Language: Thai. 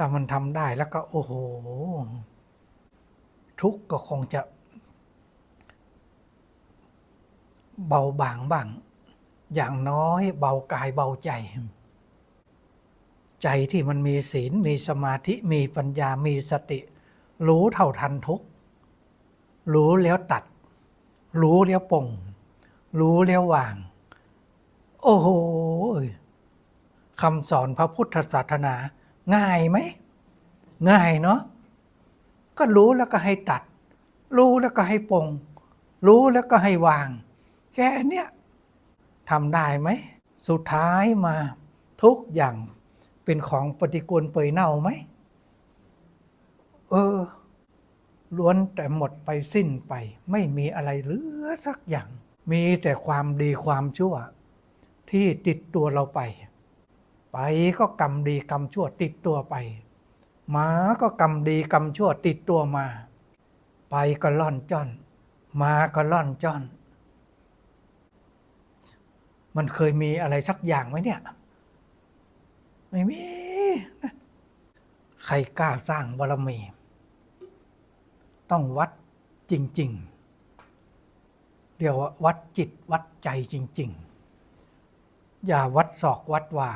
ถ้ามันทำได้แล้วก็โอ้โห ทุกก็คงจะ เบาบางบ้าง อย่างน้อยเบากายเบาใจ ใจที่มันมีศีลมีสมาธิมีปัญญามีสติ รู้เท่าทันทุก รู้แล้วตัด รู้แล้วปงรู้แล้ววาง โอ้โหคำสอนพระพุทธศาสนา ง่ายไหม ง่ายเนาะก็รู้แล้วก็ให้ตัด รู้แล้วก็ให้ปงรู้แล้วก็ให้วาง แค่เนี้ยทำได้ไหม สุดท้ายมาทุกอย่างเป็นของปฏิกูลเปื่อยเน่าไหม เออ ล้วนแต่หมดไปสิ้นไป ไม่มีอะไรเหลือสักอย่าง มีแต่ความดีความชั่ว ที่ติดตัวเราไป ก็กรรมดีกรรมชั่วติดตัวไป หมาก็กรรมดีกรรมชั่วติดตัวมา ไปก็ล่อนจ้อนมาก็ล่อนจ้อน มันเคยมีอะไรสักอย่างไหมเนี่ย ไม่มี ใครกล้าสร้างบารมี ต้องวัดจริง ๆเดี๋ยวาวัดจิตวัดใจจริง ๆ อย่าวัดศอกวัดว่า